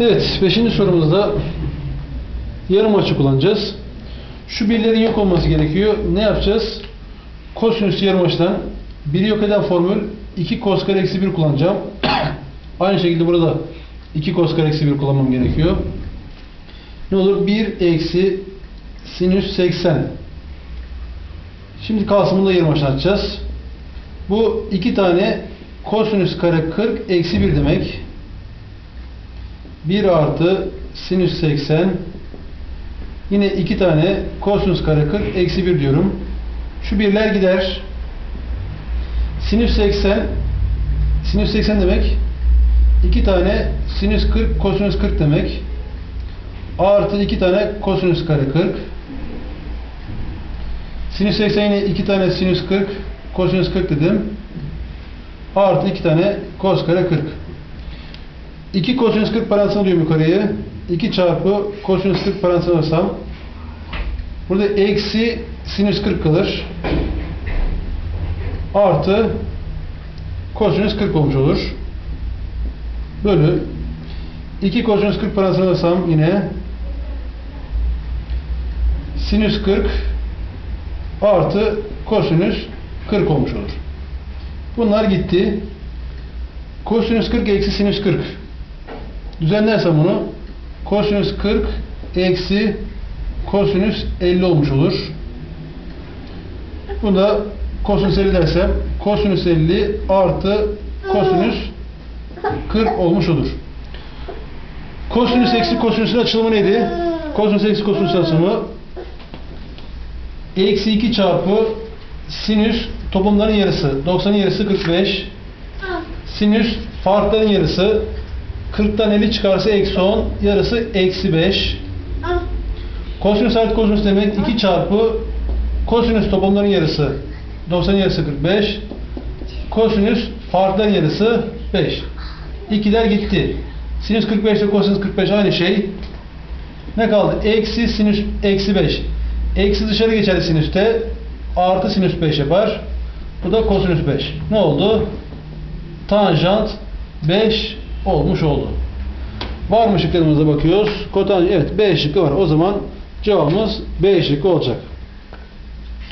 Evet, beşinci sorumuzda yarım açı kullanacağız. Şu birlerin yok olması gerekiyor. Ne yapacağız? Kosinüs yarım açıdan biri yok eden formül 2 cos kare eksi 1 kullanacağım. Aynı şekilde burada 2 cos kare eksi 1 kullanmam gerekiyor. Ne olur? 1 eksi sinüs 80. Şimdi kalsın da yarım açıdan açacağız. Bu iki tane kosinüs kare 40 eksi 1 demek. 1 artı sinüs 80 yine iki tane kosinüs kare 40 eksi 1 diyorum. Şu birler gider. Sinüs 80 sinüs 80 demek iki tane sinüs 40 kosinüs 40 demek. Artı iki tane kosinüs kare 40 Sinüs 80 yine iki tane sinüs 40 kosinüs 40 dedim. Artı iki tane kos kare 40 2 kosinüs 40 parantezine alıyorum yukarıyı. 2 çarpı kosinüs 40 parantezine alırsam burada eksi sinüs 40 kalır. Artı kosinüs 40 olmuş olur. Bölü 2 kosinüs 40 parantezine alırsam yine sinüs 40 artı kosinüs 40 olmuş olur. Bunlar gitti. Kosinüs 40 eksi sinüs 40. Düzenlersem bunu kosinüs 40 eksi kosinüs 50 olmuş olur. Bunu da kosinüs 50 dersem kosinüs 50 artı kosinüs 40 olmuş olur. Kosinüs eksi kosinüsün açılımı neydi? Kosinüs eksi kosinüsün açılımı eksi 2 çarpı sinüs toplamların yarısı 90'ın yarısı 45 sinüs farkların yarısı 40'tan 50 çıkarsa eksi 10 yarısı eksi 5 kosinüs artı kosinüs demek 2 çarpı kosinüs toplamların yarısı. 90'ın yarısı 45 kosinüs farkların yarısı 5 ikiler gitti. Sinüs 45 ile kosinüs 45 aynı şey. Ne kaldı? Eksi sinüs eksi 5 eksi dışarı geçer sinüste artı sinüs 5 yapar. Bu da kosinüs 5 ne oldu? tanjant 5 olmuş oldu. Var mı şıklarımıza bakıyoruz. Kotanjant evet B şıkkı var. O zaman cevabımız B şıkkı olacak.